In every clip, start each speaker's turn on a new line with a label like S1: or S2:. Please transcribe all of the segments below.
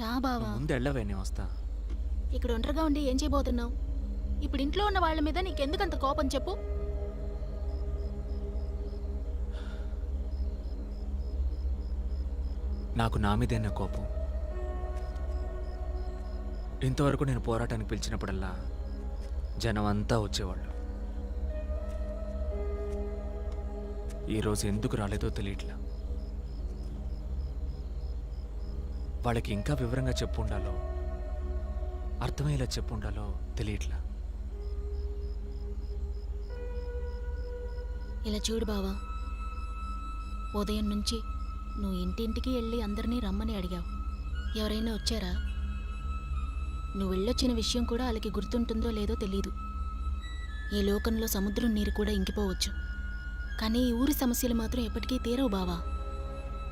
S1: రా బావా.
S2: ముందు వెళ్ళవే నేను వస్తా.
S1: ఇక్కడ ఒంటరిగా ఉండి ఏం చేయబోతున్నావు? ఇప్పుడు ఇంట్లో ఉన్న వాళ్ళ మీద నీకెందుకంత కోపం చెప్పు.
S2: నాకు నా మీదేనా కోపం. ఇంతవరకు నేను పోరాటానికి పిలిచినప్పుడల్లా జనం అంతా వచ్చేవాళ్ళు ఈరోజు ఎందుకు రాలేదో తెలియట్లా. వాళ్ళకి ఇంకా వివరంగా చెప్పుండాలో అర్థమయ్యేలా చెప్పుండాలో తెలియట్లా?
S1: ఇలా చూడు బావా ఉదయం నుంచి నువ్వు ఇంటింటికి వెళ్ళి అందరినీ రమ్మని అడిగావు. ఎవరైనా వచ్చారా? నువ్వు వెళ్ళొచ్చిన విషయం కూడా వాళ్ళకి గుర్తుంటుందో లేదో తెలీదు. ఈ లోకంలో సముద్రం నీరు కూడా ఇంకిపోవచ్చు. కానీ ఈ ఊరి సమస్యలు మాత్రం ఎప్పటికీ తీరవు బావా.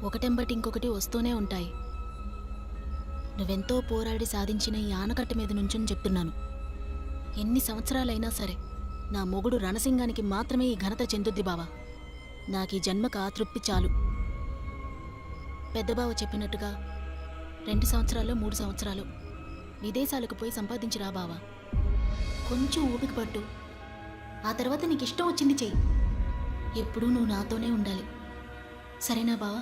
S1: ఒకటెంబటి ఇంకొకటి వస్తూనే ఉంటాయి. నువ్వెంతో పోరాడి సాధించిన ఈ ఆనకట్ట మీద నుంచొని చెప్తున్నాను. ఎన్ని సంవత్సరాలైనా సరే నా మొగుడు రణసింగానికి మాత్రమే ఈ ఘనత చెందుద్ది బావా. నాకు ఈ జన్మకు ఆ తృప్తి చాలు. పెద్దబావ చెప్పినట్టుగా రెండు సంవత్సరాలు మూడు సంవత్సరాలు విదేశాలకు పోయి సంపాదించిరా బావా. కొంచెం ఊపిక పట్టు. ఆ తర్వాత నీకు ఇష్టం వచ్చింది చెయ్యి. ఎప్పుడూ నువ్వు నాతోనే ఉండాలి. సరేనా బావా?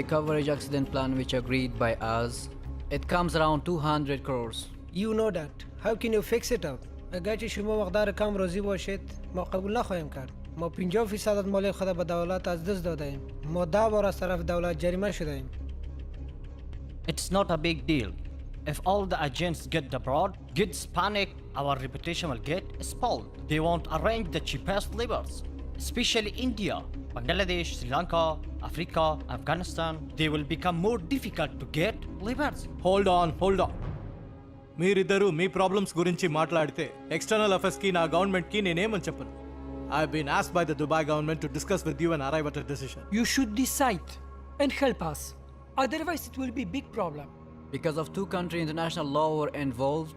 S3: The coverage accident plan which agreed by us, it comes around 200 crores.
S4: You know that. How can you fix it out? اگر که شما مقدار کم راضی باشید ما قبول نخواهیم کرد ما 50 فیصد مالی خود به دولت از دست داده ایم ما ده بار از طرف دولت جریمه شده ایم
S5: It's not a big deal. If all the agents get abroad, gets panic, our reputation will get spoiled. They won't arrange the cheapest levers, especially India, Bangladesh, Sri Lanka, Africa, Afghanistan. They will become more difficult to get levers.
S6: Hold on hold on మీరిద్దరూ మీ problems గురించి మాట్లాడితే external అఫేర్స్కి నా గవర్నమెంట్కి నేనేమని చెప్పను I been as by the Dubai government to discuss with you and arrive at decision
S7: You should decide and help us. Otherwise, it will be big problem.
S3: Because of two country international law were involved,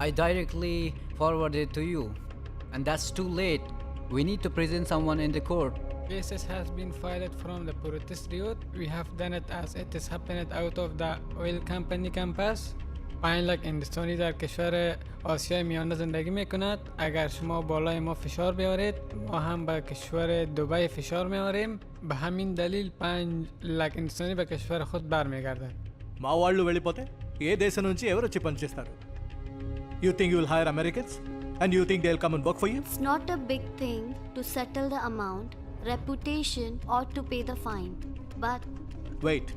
S3: I directly forwarded to you. And that's too late. We need to present someone in the court.
S8: Cases has been filed from the protest route. We have done it as it is happened out of the oil company campus. پنج هندوستانی در کشور آسیای میانه زندگی میکند اگر شما بالای ما فشار بیارید ما هم به کشور دبی فشار میاریم به همین دلیل پنج لک هندوستانی به کشور خود برمیگردند
S6: మా వాళ్ళు వెళ్ళిపోతే ఏ దేశం నుంచి ఎవరు వచ్చి పనిచేస్తారు you think you will hire Americans and you think they will come and work for you
S9: It's not a big thing to settle the amount, reputation, or to pay the fine. But
S6: wait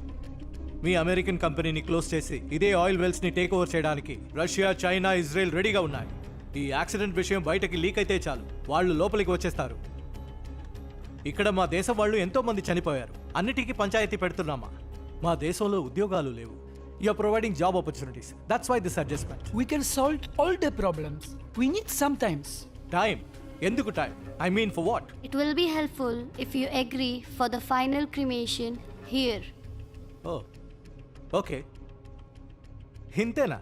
S6: me American కంపెనీని close చేసి ఇదే oil వెల్స్ని take over చేయడానికి Russia China Israel రెడీగా ఉన్నాయి. ఈ accident విషయం బయటకి లీక్ అయితే చాలు. వాళ్ళు లోపలికి వచ్చేస్తారు. ఇక్కడ మా దేశం వాళ్ళు ఎంతో మంది చనిపోయారు. అన్నిటికీ పంచాయతీ పెడుతున్నామా? మా దేశంలో ఉద్యోగాలు లేవు. Are providing job opportunities that's why this adjustment
S7: We can solve all the problems. We need sometimes.
S6: Time ఎందుకు time I mean for what
S9: it will be helpful if you agree for the final cremation here.
S6: Oh okay. ఇంతేనా?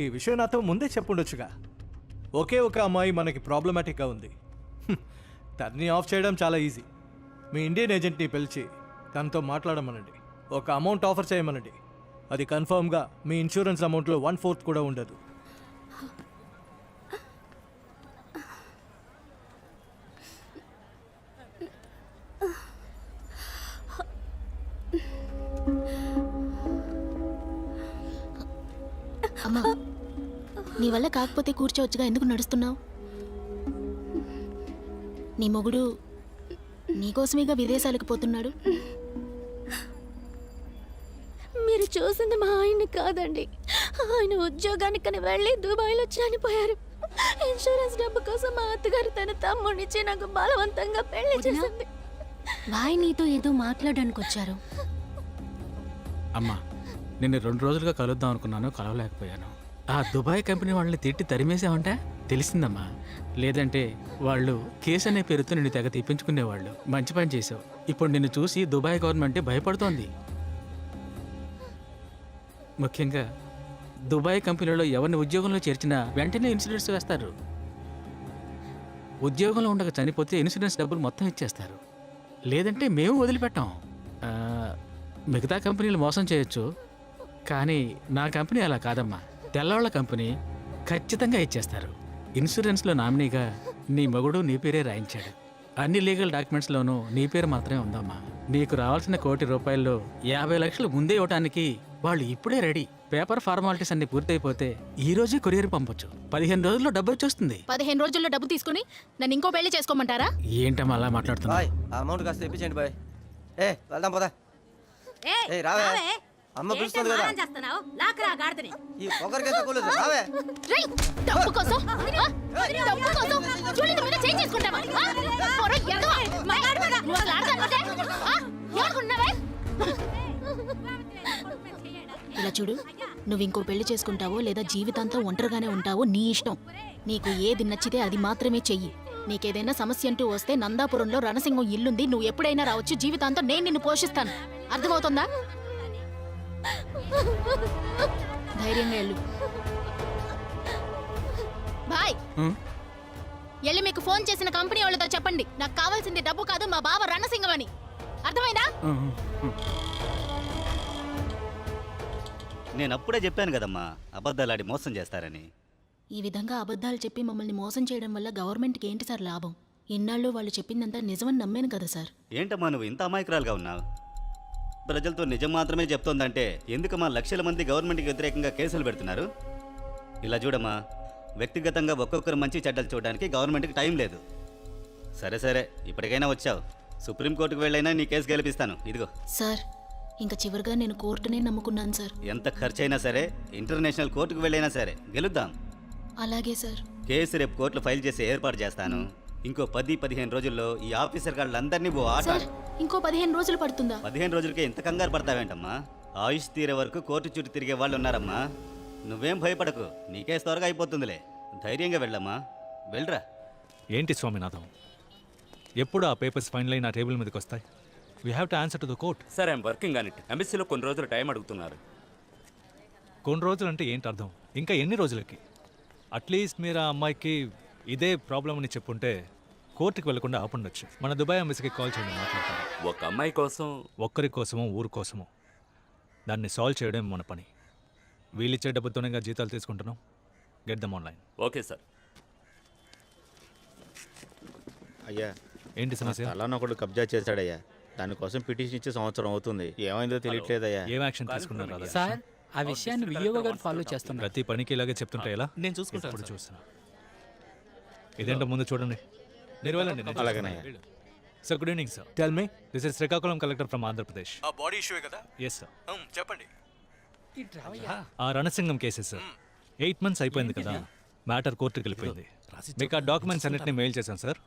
S6: ఈ విషయం నాతో ముందే చెప్పుండొచ్చుగా. ఒకే ఒక అమ్మాయి మనకి ప్రాబ్లమాటిక్గా ఉంది. తన్ని ఆఫ్ చేయడం చాలా ఈజీ. మీ ఇండియన్ ఏజెంట్ని పిలిచి తనతో మాట్లాడమనండి. ఒక అమౌంట్ ఆఫర్ చేయమనండి. అది కన్ఫర్మ్గా మీ ఇన్సూరెన్స్ అమౌంట్లో వన్ ఫోర్త్ కూడా ఉండదు.
S1: నీ వల్ల కాకపోతే కూర్చోవచ్చుగా ఎందుకు నడుస్తున్నావు? నీ మొగుడు నీకోసమేగా విదేశాలకు పోతున్నాడు?
S9: మీరు చూసింది మా ఆయన్ని కాదండి. ఆయన ఉద్యోగానికని వెళ్ళి దుబాయ్లో చనిపోయారు. ఇన్సూరెన్స్ డబ్బు కోసం మా అత్తగారు తన తమ్ముడిచ్చి నాకు బలవంతంగా పెళ్ళి చేసింది.
S1: వాయ్ నీతో ఏదో మాట్లాడడానికి వచ్చారు.
S2: అమ్మా నిన్ను రెండు రోజులుగా కలుద్దాం అనుకున్నాను కలవలేకపోయాను.
S10: ఆ దుబాయ్ కంపెనీ వాళ్ళని తిట్టి తరిమేసావంట తెలిసిందమ్మా. లేదంటే వాళ్ళు కేసు అనే పేరుతో నిన్ను తెగ తెప్పించుకునేవాళ్ళు. మంచి పని చేసావు ఇప్పుడు నిన్ను చూసి దుబాయ్ గవర్నమెంట్ భయపడుతోంది. ముఖ్యంగా దుబాయ్ కంపెనీలో ఎవరిని ఉద్యోగంలో చేర్చినా వెంటనే ఇన్సూరెన్స్ వేస్తారు. ఉద్యోగంలో ఉండక చనిపోతే ఇన్సూరెన్స్ డబ్బులు మొత్తం ఇచ్చేస్తారు. లేదంటే మేము వదిలిపెట్టాం. మిగతా కంపెనీలు మోసం చేయొచ్చు. కానీ నా కంపెనీ అలా కాదమ్మా. తెల్లవాళ్ళ కంపెనీ ఖచ్చితంగా ఇచ్చేస్తారు. ఇన్సూరెన్స్లో నామినీగా నీ మగుడు నీ పేరే రాయించాడు. అన్ని లీగల్ డాక్యుమెంట్స్లోనూ నీ పేరు మాత్రమే ఉందమ్మా. నీకు రావాల్సిన కోటి రూపాయల్లో యాభై లక్షలు ముందే ఇవ్వటానికి వాళ్ళు ఇప్పుడే రెడీ. పేపర్ ఫార్మాలిటీస్ అన్ని పూర్తయిపోతే ఈ రోజే కొరియర్ పంపొచ్చు. పదిహేను రోజుల్లో డబ్బు వచ్చేస్తుంది.
S1: పదిహేను రోజుల్లో డబ్బు తీసుకుని నన్ను ఇంకో పెళ్ళి చేసుకోమంటారా?
S10: ఏంటమ్మా అలా మాట్లాడుతున్నా
S11: బాయ్ ఆ అమౌంట్ కాస్త తెప్పించండి బాయ్. ఏ వెళ్దాం పోదా. ఏ రావే. అమ్మ పిలుస్తుంది కదా. ఈ పొగరికి తక్కువలేదు రావే.
S1: రేయ్, డబ్బు కోసం ఆ? డబ్బు కోసం మీద చేంజ్ చేసుకుంటావా? ఆ? పొర ఎదవా. నువ్వు ఆడతానంటే? ఇలా చూడు నువ్వు ఇంకో పెళ్ళి చేసుకుంటావో లేదా జీవితాంతం ఒంటరిగానే ఉంటావో నీ ఇష్టం. నీకు ఏది నచ్చితే అది మాత్రమే చెయ్యి. నీకేదైనా సమస్య అంటూ వస్తే నందాపురంలో రణసింహం ఇల్లుంది. నువ్వు ఎప్పుడైనా రావచ్చు. జీవితాంతం నేను నిన్ను పోషిస్తాను. అర్థమవుతుందా? ధైర్యంగా వెళ్ళు. బాయ్? వెళ్ళి మీకు ఫోన్ చేసిన కంపెనీ వాళ్ళతో చెప్పండి. నాకు కావాల్సింది డబ్బు కాదు మా బావ రణసింగం అని. అర్థమైందా.
S12: నేను అప్పుడే చెప్పాను కదమ్మా అబద్ధాలాడి మోసం చేస్తారని.
S1: ఈ విధంగా అబద్ధాలు చెప్పి మమ్మల్ని మోసం చేయడం వల్ల గవర్నమెంట్కి ఏంటి సార్ లాభం? ఇన్నాళ్ళు వాళ్ళు చెప్పిందంతా నిజమని నమ్మాను కదా సార్.
S12: ఏంటమ్మా నువ్వు ఇంత అమాయకురాలుగా ఉన్నావు? ప్రజలతో నిజం మాత్రమే చెప్తోందంటే ఎందుకమ్మా లక్షల మంది గవర్నమెంట్కి వ్యతిరేకంగా కేసులు పెడుతున్నారు? ఇలా చూడమ్మా వ్యక్తిగతంగా ఒక్కొక్కరు మంచి చెడ్డలు చూడడానికి గవర్నమెంట్కి టైం లేదు. సరే సరే ఇప్పటికైనా వచ్చావు. సుప్రీంకోర్టుకు వెళ్ళైనా నీ కేసు గెలిపిస్తాను. ఇదిగో.
S1: సార్ ఇంకా చివరిగా నేను కోర్టునే నమ్ముకున్నాను సార్.
S12: ఎంత ఖర్చైనా సరే ఇంటర్నేషనల్ కోర్టుకు వెళ్ళైనా సరే గెలుద్దాం.
S1: అలాగే సార్.
S12: కేసు రేపు కోర్టులో ఫైల్ చేసి ఏర్పాటు చేస్తాను. ఇంకో పది పదిహేను రోజుల్లో ఈ ఆఫీసర్ గాళ్ళందరినీ ఓ ఆట.
S1: సార్ ఇంకో పదిహేను రోజులు పడుతుందా?
S12: పదిహేను రోజులకే ఇంత కంగారు పడతావేంటమ్మా? ఆయుష్ తీరే వరకు కోర్టు చుట్టూ తిరిగే వాళ్ళు ఉన్నారమ్మా నువ్వేం భయపడకు నీకే త్వరగా అయిపోతుందిలే. ధైర్యంగా వెళ్ళమ్మా. వెళ్ళరా.
S13: ఏంటి స్వామినాథం ఎప్పుడు ఆ పేపర్స్ ఫైనల్ అయి నా టేబుల్ మీదకి వస్తాయి we have to answer to the court
S14: sir I'm working on it ఎంబసీలో కొన్ని రోజులు టైం అడుగుతున్నారు.
S13: కొన్ని రోజులు అంటే ఏంటి అర్థం? ఇంకా ఎన్ని రోజులకి? అట్లీస్ట్ మీరు ఆ అమ్మాయికి ఇదే ప్రాబ్లం అని చెప్పుంటే కోర్టుకి వెళ్ళకుండా ఆపుండొచ్చు. మన దుబాయ్ ఎంబసీకి కాల్ చేయండి మాట్లాడతాను.
S14: ఒక అమ్మాయి కోసం
S13: ఒక్కరి కోసమో ఊరు కోసమో. దాన్ని సాల్వ్ చేయడం మన పని. వీళ్ళిచ్చే డబ్బుతోనే కదా జీతాలు తీసుకుంటున్నాం. Get them online.
S14: Okay sir.
S15: అయ్యా
S13: ఏంటి సమస్య?
S15: అలానే ఒకడు కబ్జా చేశాడయ్యా. దానికోసం పిటిషన్ ఇచ్చే సంవత్సరం అవుతుంది. ఏమైందో తెలియట్లేదయ్యా.
S13: ఏం యాక్షన్ తీసుకున్నారు రాధా?
S7: సార్ ఆ విషయాన్ని వియోగ గారు ఫాలో చేస్తున్నారు.
S13: ప్రతి పనికి ఇలాగే చెప్తుంటే ఎలా?
S10: నేను చూసుకుంటాను
S13: ఇప్పుడు చూస్తున్నా? ఇదేంటో ముందు చూడండి. మీరు వెళ్ళండి నేను
S15: అలాగేనయ్యా.
S13: Sir good evening sir tell me this is Srikakulam collector from Andhra Pradesh
S10: ఆ బాడీ ఇష్యూ కదా?
S13: ఎస్ సార్
S10: చెప్పండి.
S13: ఆ Ranasingam cases sir eight months అయిపోయింది కదా. మ్యాటర్ కోర్టుకి వెళ్ళిపోయింది. మీకు ఆ డాక్యుమెంట్స్ అన్నిటిని మెయిల్ చేశాం సార్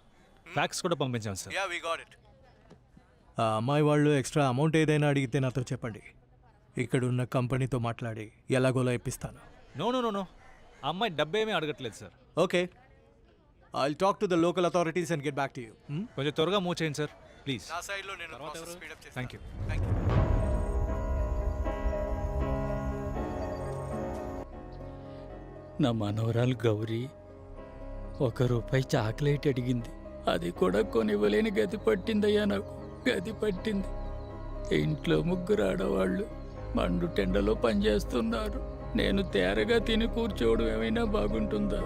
S13: ఫ్యాక్స్ కూడా పంపించాం sir
S10: yeah we got it
S13: ఆ అమ్మాయి వాళ్ళు ఎక్స్ట్రా అమౌంట్ ఏదైనా అడిగితే నాతో చెప్పండి. ఇక్కడ ఉన్న కంపెనీతో మాట్లాడి ఎలాగోలా ఇప్పిస్తాను. నో నో నో నో అమ్మాయి డబ్బేమీ అడగట్లేదు sir okay I talk to the local authorities and get back to you కొంచెం త్వరగా మూవ్ చేయండి సార్ ప్లీజ్
S10: నా సైడ్లో నేను process speed up
S13: thank you
S10: thank you
S7: నా మనవరాలు గౌరీ ఒక రూపాయి చాక్లెట్ అడిగింది. అది కూడా కొనివ్వలేని గది పట్టిందయ్యా నాకు. గది పట్టింది. ఇంట్లో ముగ్గురు ఆడవాళ్ళు మండు టెండలో పనిచేస్తున్నారు. నేను తేరగా తిని కూర్చోవడం ఏమైనా బాగుంటుందా?